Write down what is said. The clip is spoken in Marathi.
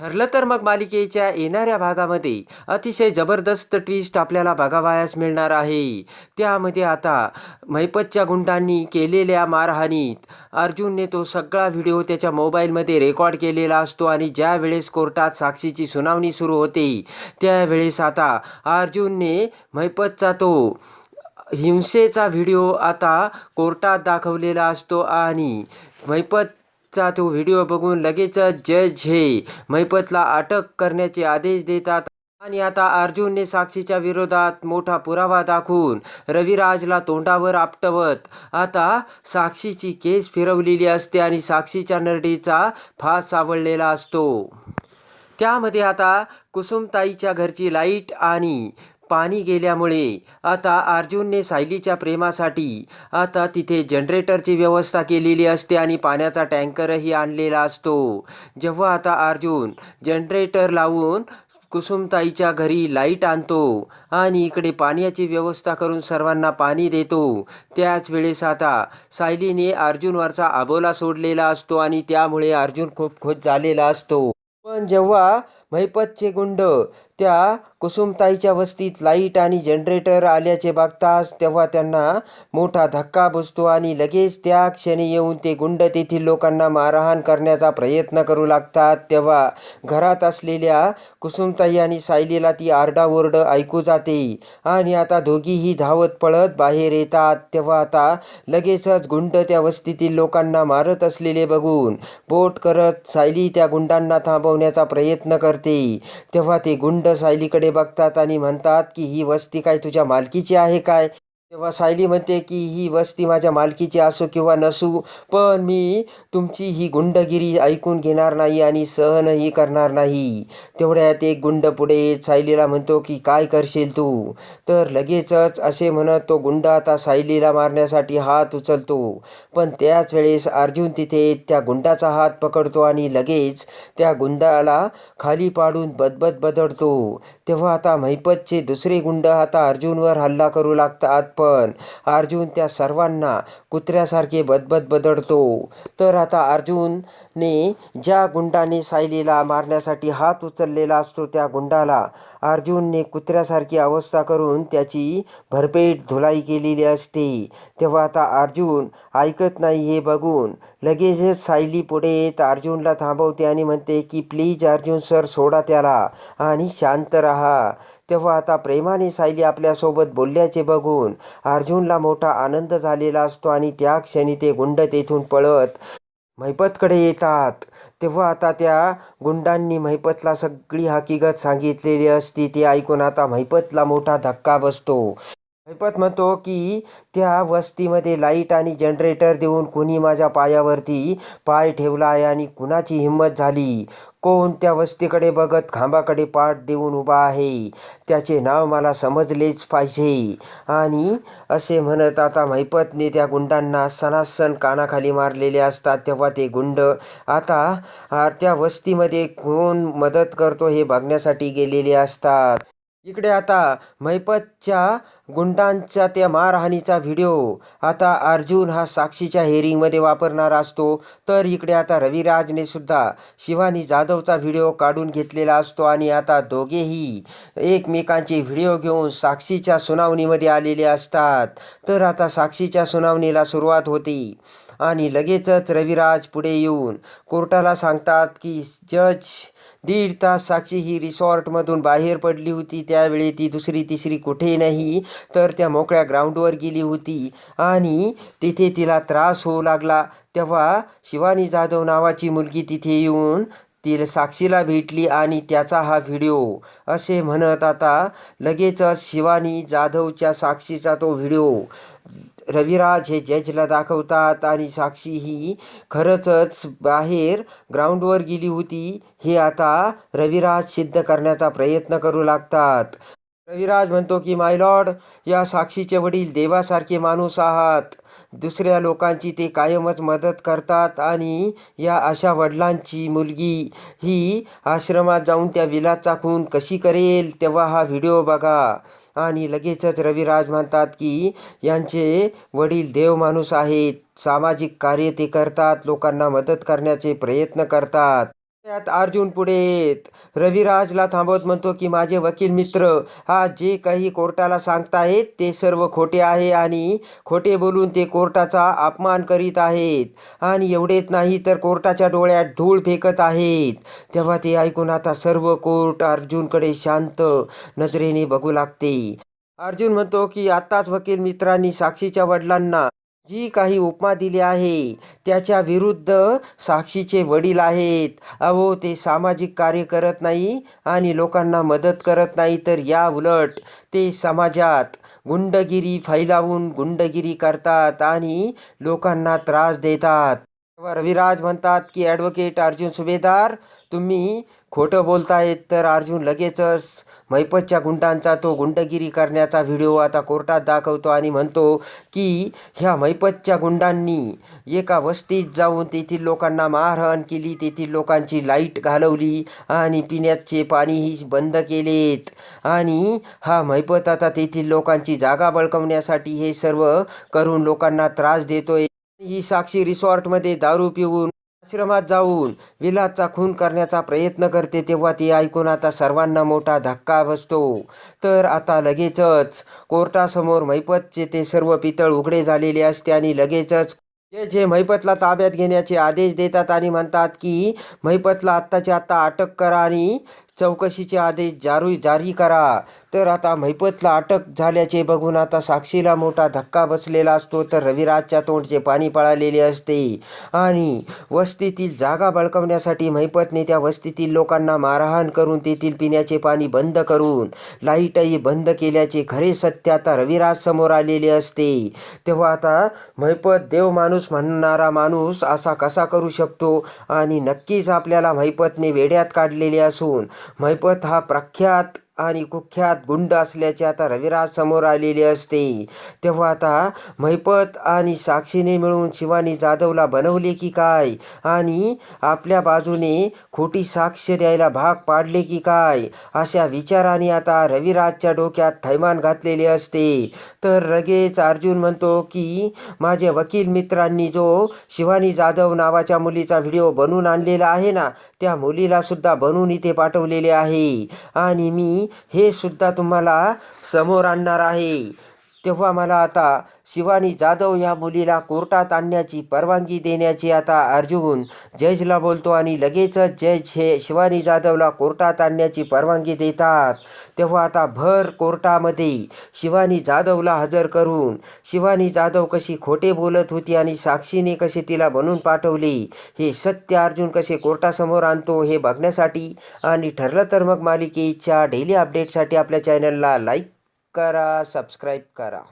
ठरलं तर मग मालिकेच्या येणाऱ्या भागामध्ये अतिशय जबरदस्त ट्विस्ट आपल्याला बघावयास मिळणार आहे. त्यामध्ये आता मैपतच्या गुंडांनी केलेल्या मारहाणीत अर्जुनने तो सगळा व्हिडिओ त्याच्या मोबाईलमध्ये रेकॉर्ड केलेला असतो आणि ज्या वेळेस कोर्टात साक्षीची सुनावणी सुरू होते त्यावेळेस आता अर्जुनने मैपतचा तो हिंसेचा व्हिडिओ आता कोर्टात दाखवलेला असतो आणि चा तो व्हिडिओ बघून लगेचच जज हे मैपतला अटक करण्याचे आदेश देतात. आणि आता अर्जुनने साक्षीच्या विरोधात मोठा पुरावा दाखवून रविराजला तोंडावर आपटवत. आता साक्षीची केस फिरवलेली असते आणि साक्षीच्या नरडीचा फास सावळलेला असतो. त्यामध्ये आता कुसुमताईच्या घरची लाइट आणि पाणी गेल्यामुळे आता अर्जुनने सायलीच्या प्रेमासाठी आता तिथे जनरेटरची व्यवस्था केलेली असते आणि पाण्याचा टँकरही आणलेला असतो. जेव्हा आता अर्जुन जनरेटर लावून कुसुमताईच्या घरी लाइट आणतो आणि इकडे पाण्याची व्यवस्था करून सर्वांना पाणी देतो त्याच वेळेस आता सायलीने अर्जुनवरचा आबोला सोडलेला असतो आणि त्यामुळे अर्जुन खूप खुश झालेला असतो. पण जेव्हा महिपतचे गुंड त्या कुसुमताईच्या वस्तीत लाइट आणि जनरेटर आल्याचे बघताच तेव्हा त्यांना मोठा धक्का बसतो आणि लगेच त्या क्षणी येऊन ते गुंड तेथील लोकांना मारहाण करण्याचा प्रयत्न करू लागतात. तेव्हा घरात असलेल्या कुसुमताई आणि सायलीला ती आरडाओरड ऐकू जाते आणि आता दोघीही धावत पळत बाहेर येतात. तेव्हा आता लगेचच गुंड त्या वस्तीतील लोकांना मारत असलेले बघून बोट करत सायली त्या गुंडांना थांबवण्याचा प्रयत्न करते. तेव्हा ते गुंड सायलीकडे बघतात आणि म्हणतात की ही वस्ती काय तुझ्या मालकीची आहे काय? तेव्हा सायली म्हणते की ही वस्ती माझ्या मालकीची असो किंवा नसू पण मी तुमची ही गुंडगिरी ऐकून घेणार नाही आणि सहनही करणार नाही. तेवढ्यात एक गुंड पुढे सायलीला म्हणतो की काय करशील तू? तर लगेचच असे म्हणत तो गुंड आता सायलीला मारण्यासाठी हात उचलतो. पण त्याच वेळेस अर्जुन तिथे त्या गुंडाचा हात पकडतो आणि लगेच त्या गुंडाला खाली पाडून बदबद बदडतो. तेव्हा आता मैपतचे दुसरे गुंड आता अर्जुनवर हल्ला करू लागतात. पण अर्जुन त्या सर्वांना कुत्र्यासारखे बदबद बदडतो. तर आता अर्जुनने ज्या गुंडाने सायलीला मारण्यासाठी हात उचललेला असतो त्या गुंडाला अर्जुनने कुत्र्यासारखी अवस्था करून त्याची भरपेट धुलाई केलेली असते. तेव्हा आता अर्जुन ऐकत नाही हे बघून लगेचच सायली पुढे येत अर्जुनला थांबवते आणि म्हणते की प्लीज अर्जुन सर सोडा त्याला आणि शांत राहा. तेव्हा आता प्रेमाने सायली आपल्यासोबत बोलल्याचे बघून अर्जुनला मोठा आनंद झालेला असतो आणि त्या क्षणी ते गुंड तेथून पळत महिपतकडे येतात. तेव्हा आता त्या गुंडांनी महिपतला सगळी हकीकत सांगितलेली असती ती ऐकून आता मैपतला मोठा धक्का बसतो. मैपत म्हणतो की त्या वस्तीमध्ये लाइट आणि जनरेटर देऊन कुणी माझ्या पायावरती पाय ठेवला आहे आणि कुणाची हिंमत झाली? कोण त्या वस्तीकडे बघत खांबाकडे पाठ देऊन उभा आहे? त्याचे नाव मला समजलेच पाहिजे. आणि असे म्हणत आता मैपतने त्या गुंडांना सणासण कानाखाली मारलेले असतात तेव्हा ते गुंड आता त्या वस्तीमध्ये कोण मदत करतो हे बघण्यासाठी गेलेले असतात. इकडे आता मैपतच्या गुंडांचा त्या मारहाणीचा व्हिडिओ. आता अर्जुन हा साक्षीच्या हेरिंगमध्ये वापरणारा असतो. तर इकडे आता रविराजने सुद्धा शिवानी जाधवचा व्हिडिओ काढून घेतलेला असतो आणि आता दोघेही एकमेकांचे व्हिडिओ घेऊन साक्षीच्या सुनावणीमध्ये आलेले असतात. तर आता साक्षीच्या सुनावणीला सुरुवात होती आणि लगेचच रविराज पुढे येऊन कोर्टाला सांगतात की जज दीड तास साक्षी ही रिसॉर्टमधून बाहेर पडली होती. त्यावेळी ती दुसरी तिसरी कुठे नाही तर त्या मोकळ्या ग्राउंडवर गेली होती. आणि तिथे तिला त्रास होऊ लागला. तेव्हा शिवानी जाधव नावाची मुलगी तिथे येऊन ती साक्षीला भेटली आणि त्याचा हा व्हिडिओ असे म्हणत आता लगेचच शिवानी जाधवच्या साक्षीचा तो व्हिडिओ रविराज हे जजला दाखवतात आणि साक्षी ही खरंचच बाहेर ग्राउंडवर गेली होती हे आता रविराज सिद्ध करण्याचा प्रयत्न करू लागतात. रविराज म्हणतो की माय लॉर्ड या साक्षीचे वडील देवासारखे माणूस आहात. दुसऱ्या लोकांची ते कायमच मदत करतात आणि या अशा वडिलांची मुलगी ही आश्रमात जाऊन त्या विलाचा खून कशी करेल तेव्हा हा व्हिडिओ बघा. आणि लगेचच रविराज म्हणतात की यांचे वडील देव माणूस आहेत. सामाजिक कार्य ते करतात. लोकांना मदत करण्याचे प्रयत्न करतात. त्यात अर्जुन पुढे येत. रविराजला थांबवत म्हणतो की माझे वकील मित्र हा जे काही कोर्टाला सांगताहेत ते सर्व खोटे आहे आणि खोटे बोलून ते कोर्टाचा अपमान करीत आहेत. आणि एवढेच नाही तर कोर्टाच्या डोळ्यात धूळ फेकत आहेत. तेव्हा ते ऐकून आता सर्व कोर्ट अर्जुनकडे शांत नजरेने बघू लागते. अर्जुन म्हणतो की आत्ताच वकील मित्रांनी साक्षीच्या वडिलांना जी काही उपमा दिली आहे त्याच्या विरुद्ध साक्षीचे वडील आहेत. अहो ते सामाजिक कार्य करत नाही आणि लोकांना मदत करत नाही तर या उलट ते समाजात गुंडगिरी फैलावून गुंडगिरी करतात आणि लोकांना त्रास देतात. रविराज म्हणतात की ॲडव्होकेट अर्जुन सुभेदार तुम्ही खोटं बोलतायत तर अर्जुन लगेचच मैपतच्या गुंडांचा तो गुंडगिरी करण्याचा व्हिडिओ आता कोर्टात दाखवतो आणि म्हणतो की ह्या मैपतच्या गुंडांनी एका वस्तीत जाऊन तेथील लोकांना मारहाण केली तेथील लोकांची लाइट घालवली आणि पिण्याचे पाणीही बंद केलेत. आणि हा मैपत आता तेथील लोकांची जागा बळकवण्यासाठी हे सर्व करून लोकांना त्रास देतोय. ही साक्षी रिसॉर्टमध्ये दारू पिऊन आश्रमात जाऊन विलासचा खून करण्याचा प्रयत्न करते तेव्हा ती ऐकून आता सर्वांना मोठा धक्का बसतो. तर आता लगेचच कोर्टासमोर मैपतचे ते सर्व पितळ उघडे झालेले असते आणि लगेचच जे जे मैपतला ताब्यात घेण्याचे आदेश देतात आणि म्हणतात की मैपतला आत्ताच्या आत्ता अटक करा आणि चौकशीचे आदेश जारू जारी करा. तर आता मैपतला अटक झाल्याचे बघून आता साक्षीला मोठा धक्का बसलेला असतो. तर रविराजच्या तोंडचे पाणी पळालेले असते. आणि वस्तीतील जागा बळकवण्यासाठी मैपतने त्या वस्तीतील लोकांना मारहाण करून तेथील पिण्याचे पाणी बंद करून लाईटही बंद केल्याचे खरे सत्य आता रविराज समोर आलेले असते. तेव्हा आता मैपत देव माणूस म्हणणारा माणूस असा कसा करू शकतो? आणि नक्कीच आपल्याला मैपतने वेड्यात काढलेले असून महिपत हा प्रख्यात आणि कुख्यात गुंड असल्याचे आता रविराज समोर आलेले असते. तेव्हा आता मैपत आणि साक्षीने मिळून शिवानी जाधवला बनवले की काय? आणि आपल्या बाजूने खोटी साक्ष द्यायला भाग पाडले की काय? अशा विचाराने आता रविराजच्या डोक्यात थैमान घातलेले असते. तर लगेच अर्जुन म्हणतो की माझे वकील मित्रांनी जो शिवानी जाधव नावाच्या मुलीचा व्हिडिओ बनवून आणलेला आहे ना त्या मुलीला सुद्धा बनवून इथे पाठवलेले आहे. आणि मी हे सुद्धा तुम्हाला समोर आणणार आहे. तेव्हा मला आता शिवानी जाधव या मुलीला कोर्टात आणण्याची परवानगी देण्याची आता अर्जुन जजला बोलतो आणि लगेचच जज हे शिवानी जाधवला कोर्टात आणण्याची परवानगी देतात. तेव्हा आता भर कोर्टामध्ये शिवानी जाधवला हजर करून शिवानी जाधव कशी खोटे बोलत होती आणि साक्षीने कसे तिला बनवून पाठवले हे सत्य अर्जुन कसे कोर्टासमोर आणतो हे बघण्यासाठी आणि ठरलं तर मग मालिकेच्या डेली अपडेटसाठी आपल्या चॅनलला लाईक करा सबस्क्राईब करा.